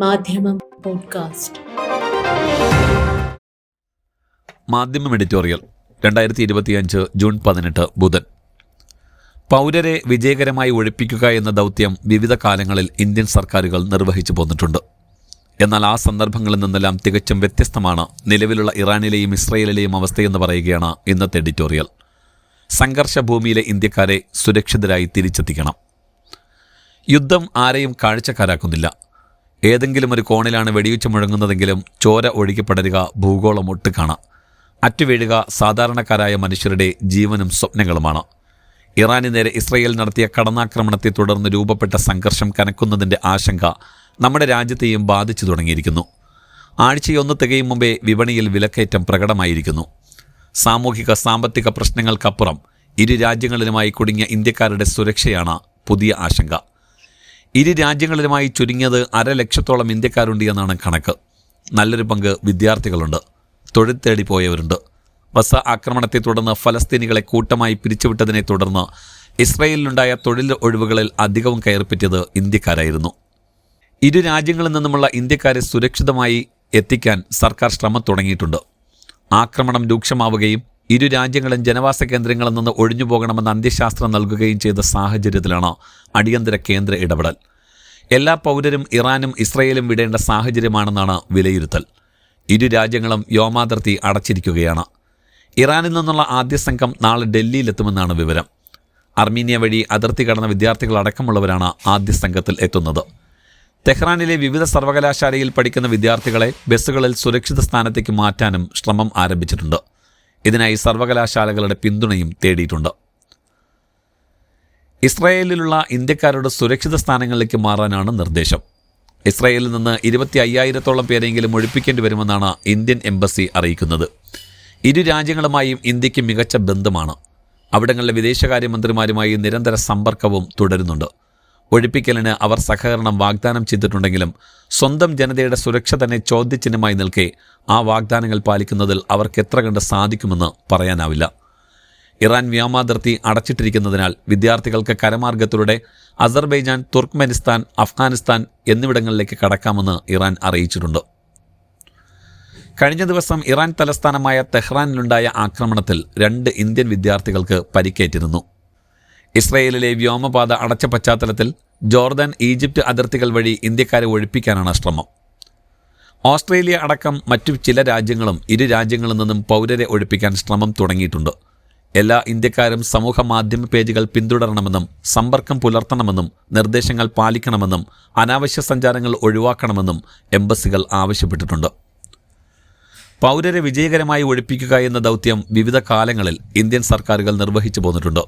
മാധ്യമം പോഡ്കാസ്റ്റ്. മാധ്യമം എഡിറ്റോറിയൽ രണ്ടായിരത്തി ഇരുപത്തിയഞ്ച് ജൂൺ പതിനെട്ട് ബുധൻ. പൗരരെ വിജയകരമായി ഒഴിപ്പിക്കുക എന്ന ദൗത്യം വിവിധ കാലങ്ങളിൽ ഇന്ത്യൻ സർക്കാരുകൾ നിർവഹിച്ചു പോന്നിട്ടുണ്ട്. എന്നാൽ ആ സന്ദർഭങ്ങളിൽ നിന്നെല്ലാം തികച്ചും വ്യത്യസ്തമാണ് നിലവിലുള്ള ഇറാനിലെയും ഇസ്രയേലിലെയും അവസ്ഥയെന്ന് പറയുകയാണ് ഇന്നത്തെ എഡിറ്റോറിയൽ. സംഘർഷഭൂമിയിലെ ഇന്ത്യക്കാരെ സുരക്ഷിതരായി തിരിച്ചെത്തിക്കണം. യുദ്ധം ആരെയും കാഴ്ചക്കാരാക്കുന്നില്ല. ഏതെങ്കിലും ഒരു കോണിലാണ് വെടിവെച്ച് മുഴങ്ങുന്നതെങ്കിലും ചോര ഒഴുകിപ്പടരുക ഭൂഗോളം ഒട്ട് കാണാം അറ്റുവീഴുക സാധാരണക്കാരായ മനുഷ്യരുടെ ജീവനും സ്വപ്നങ്ങളുമാണ്. ഇറാന് നേരെ ഇസ്രയേൽ നടത്തിയ കടന്നാക്രമണത്തെ തുടർന്ന് രൂപപ്പെട്ട സംഘർഷം കനക്കുന്നതിന്റെ ആശങ്ക നമ്മുടെ രാജ്യത്തെയും ബാധിച്ചു തുടങ്ങിയിരിക്കുന്നു. ആഴ്ചയൊന്ന് തികയും മുമ്പേ വിപണിയിൽ വിലക്കയറ്റം പ്രകടമായിരിക്കുന്നു. സാമൂഹിക സാമ്പത്തിക പ്രശ്നങ്ങൾക്കപ്പുറം ഇരു രാജ്യങ്ങളിലുമായി കുടുങ്ങിയ ഇന്ത്യക്കാരുടെ സുരക്ഷയാണ് പുതിയ ആശങ്ക. ഇരു രാജ്യങ്ങളിലുമായി ചുരുങ്ങിയത് അരലക്ഷത്തോളം ഇന്ത്യക്കാരുണ്ട് എന്നാണ് കണക്ക്. നല്ലൊരു പങ്ക് വിദ്യാർത്ഥികളുണ്ട്. തൊഴിൽ തേടി പോയവരുണ്ട്. വസ ആക്രമണത്തെ തുടർന്ന് ഫലസ്തീനികളെ കൂട്ടമായി പിരിച്ചുവിട്ടതിനെ തുടർന്ന് ഇസ്രയേലിലുണ്ടായ തൊഴിൽ ഒഴിവുകളിൽ അധികവും കയറിപ്പറ്റിയത് ഇന്ത്യക്കാരായിരുന്നു. ഇരു രാജ്യങ്ങളിൽ നിന്നുമുള്ള ഇന്ത്യക്കാരെ സുരക്ഷിതമായി എത്തിക്കാൻ സർക്കാർ ശ്രമം തുടങ്ങിയിട്ടുണ്ട്. ആക്രമണം രൂക്ഷമാവുകയും ഇരു രാജ്യങ്ങളും ജനവാസ കേന്ദ്രങ്ങളിൽ നിന്ന് ഒഴിഞ്ഞു പോകണമെന്ന് അന്ത്യശാസ്ത്രം നൽകുകയും ചെയ്ത സാഹചര്യത്തിലാണ് അടിയന്തര കേന്ദ്ര ഇടപെടൽ. എല്ലാ പൗരരും ഇറാനും ഇസ്രയേലും വിടേണ്ട സാഹചര്യമാണെന്നാണ് വിലയിരുത്തൽ. ഇരു രാജ്യങ്ങളും വ്യോമാതിർത്തി അടച്ചിരിക്കുകയാണ്. ഇറാനിൽ നിന്നുള്ള ആദ്യ സംഘം നാളെ ഡൽഹിയിലെത്തുമെന്നാണ് വിവരം. അർമീനിയ വഴി അതിർത്തി കടന്ന വിദ്യാർത്ഥികളടക്കമുള്ളവരാണ് ആദ്യ സംഘത്തിൽ എത്തുന്നത്. തെഹ്റാനിലെ വിവിധ സർവകലാശാലയിൽ പഠിക്കുന്ന വിദ്യാർത്ഥികളെ ബസ്സുകളിൽ സുരക്ഷിത സ്ഥാനത്തേക്ക് മാറ്റാനും ശ്രമം ആരംഭിച്ചിട്ടുണ്ട്. ഇതിനായി സർവകലാശാലകളുടെ പിന്തുണയും തേടിയിട്ടുണ്ട്. ഇസ്രായേലിലുള്ള ഇന്ത്യക്കാരുടെ സുരക്ഷിത സ്ഥാനങ്ങളിലേക്ക് മാറാനാണ് നിർദ്ദേശം. ഇസ്രായേലിൽ നിന്ന് ഇരുപത്തി അയ്യായിരത്തോളം പേരെങ്കിലും ഒഴിപ്പിക്കേണ്ടി വരുമെന്നാണ് ഇന്ത്യൻ എംബസി അറിയിക്കുന്നത്. ഇരു രാജ്യങ്ങളുമായും ഇന്ത്യയ്ക്ക് മികച്ച ബന്ധമാണ്. അവിടങ്ങളിലെ വിദേശകാര്യമന്ത്രിമാരുമായി നിരന്തര സമ്പർക്കവും തുടരുന്നുണ്ട്. ഒഴിപ്പിക്കലിന് അവർ സഹകരണം വാഗ്ദാനം ചെയ്തിട്ടുണ്ടെങ്കിലും സ്വന്തം ജനതയുടെ സുരക്ഷ തന്നെ ചോദ്യചിഹ്നമായി നിൽക്കെ ആ വാഗ്ദാനങ്ങൾ പാലിക്കുന്നതിൽ അവർക്ക് എത്ര കണ്ട് സാധിക്കുമെന്ന് പറയാനാവില്ല. ഇറാൻ വ്യോമാതിർത്തി അടച്ചിട്ടിരിക്കുന്നതിനാൽ വിദ്യാർത്ഥികൾക്ക് കരമാർഗത്തിലൂടെ അസർബൈജാൻ തുർക്ക്മെനിസ്ഥാൻ അഫ്ഗാനിസ്ഥാൻ എന്നിവിടങ്ങളിലേക്ക് കടക്കാമെന്ന് ഇറാൻ അറിയിച്ചിട്ടുണ്ട്. കഴിഞ്ഞ ദിവസം ഇറാൻ തലസ്ഥാനമായ തെഹ്റാനിലുണ്ടായ ആക്രമണത്തിൽ രണ്ട് ഇന്ത്യൻ വിദ്യാർത്ഥികൾക്ക് പരിക്കേറ്റിരുന്നു. ഇസ്രയേലിലെ വ്യോമപാത അടച്ച പശ്ചാത്തലത്തിൽ ജോർദാൻ ഈജിപ്ത് അതിർത്തികൾ വഴി ഇന്ത്യക്കാരെ ഒഴിപ്പിക്കാനാണ് ശ്രമം ഓസ്ട്രേലിയ അടക്കം മറ്റു ചില രാജ്യങ്ങളും ഇരു രാജ്യങ്ങളിൽ നിന്നും പൗരരെ ഒഴിപ്പിക്കാൻ ശ്രമം തുടങ്ങിയിട്ടുണ്ട്. എല്ലാ ഇന്ത്യക്കാരും സമൂഹ മാധ്യമ പേജുകൾ പിന്തുടരണമെന്നും സമ്പർക്കം പുലർത്തണമെന്നും നിർദ്ദേശങ്ങൾ പാലിക്കണമെന്നും അനാവശ്യ സഞ്ചാരങ്ങൾ ഒഴിവാക്കണമെന്നും എംബസികൾ ആവശ്യപ്പെട്ടിട്ടുണ്ട്. പൗരരെ വിജയകരമായി ഒഴിപ്പിക്കുക എന്ന ദൗത്യം വിവിധ കാലങ്ങളിൽ ഇന്ത്യൻ സർക്കാരുകൾ നിർവഹിച്ചു പോന്നിട്ടുണ്ട്.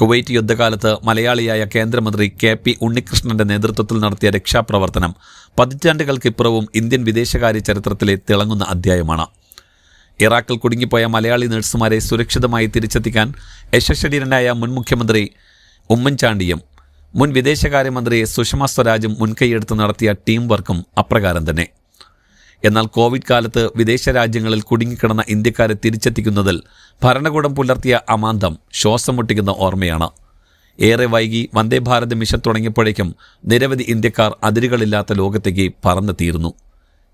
കുവൈറ്റ് യുദ്ധകാലത്ത് മലയാളിയായ കേന്ദ്രമന്ത്രി കെ പി ഉണ്ണികൃഷ്ണന്റെ നേതൃത്വത്തിൽ നടത്തിയ രക്ഷാപ്രവർത്തനം പതിറ്റാണ്ടുകൾക്കിപ്പുറവും ഇന്ത്യൻ വിദേശകാര്യ ചരിത്രത്തിലെ തിളങ്ങുന്ന അധ്യായമാണ്. ഇറാഖിൽ കുടുങ്ങിപ്പോയ മലയാളി നഴ്സുമാരെ സുരക്ഷിതമായി തിരിച്ചെത്തിക്കാൻ യശസ്വരീരനായ മുൻ മുഖ്യമന്ത്രി ഉമ്മൻചാണ്ടിയും മുൻ വിദേശകാര്യമന്ത്രി സുഷമ സ്വരാജും മുൻകൈയെടുത്ത് നടത്തിയ ടീം വർക്കും അപ്രകാരം തന്നെ. എന്നാൽ കോവിഡ് കാലത്ത് വിദേശ രാജ്യങ്ങളിൽ കുടുങ്ങിക്കിടന്ന ഇന്ത്യക്കാരെ തിരിച്ചെത്തിക്കുന്നതിൽ ഭരണകൂടം പുലർത്തിയ അമാന്തം ശ്വാസം മുട്ടിക്കുന്ന ഓർമ്മയാണ്. ഏറെ വൈകി വന്ദേ ഭാരത് മിഷൻ തുടങ്ങിയപ്പോഴേക്കും നിരവധി ഇന്ത്യക്കാർ അതിരുകളില്ലാത്ത ലോകത്തേക്ക് പറന്നെത്തിയിരുന്നു.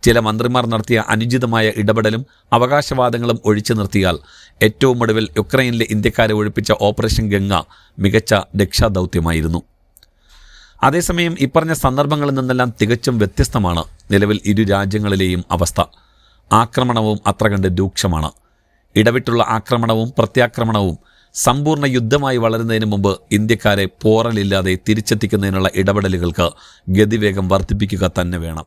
ചില മന്ത്രിമാർ നടത്തിയ അനുചിതമായ ഇടപെടലും അവകാശവാദങ്ങളും ഒഴിച്ചു നിർത്തിയാൽ ഏറ്റവും ഒടുവിൽ യുക്രൈനിലെ ഇന്ത്യക്കാരെ ഒഴിപ്പിച്ച ഓപ്പറേഷൻ ഗംഗ മികച്ച രക്ഷാദൗത്യമായിരുന്നു. അതേസമയം ഇപ്പറഞ്ഞ സന്ദർഭങ്ങളിൽ നിന്നെല്ലാം തികച്ചും വ്യത്യസ്തമാണ് നിലവിൽ ഇരു രാജ്യങ്ങളിലെയും അവസ്ഥ. ആക്രമണവും അത്ര കണ്ട് രൂക്ഷമാണ്. ഇടവിട്ടുള്ള ആക്രമണവും പ്രത്യാക്രമണവും സമ്പൂർണ യുദ്ധമായി വളരുന്നതിന് മുമ്പ് ഇന്ത്യക്കാരെ പോറലില്ലാതെ തിരിച്ചെത്തിക്കുന്നതിനുള്ള ഇടപെടലുകൾക്ക് ഗതിവേഗം വർദ്ധിപ്പിക്കുക തന്നെ വേണം.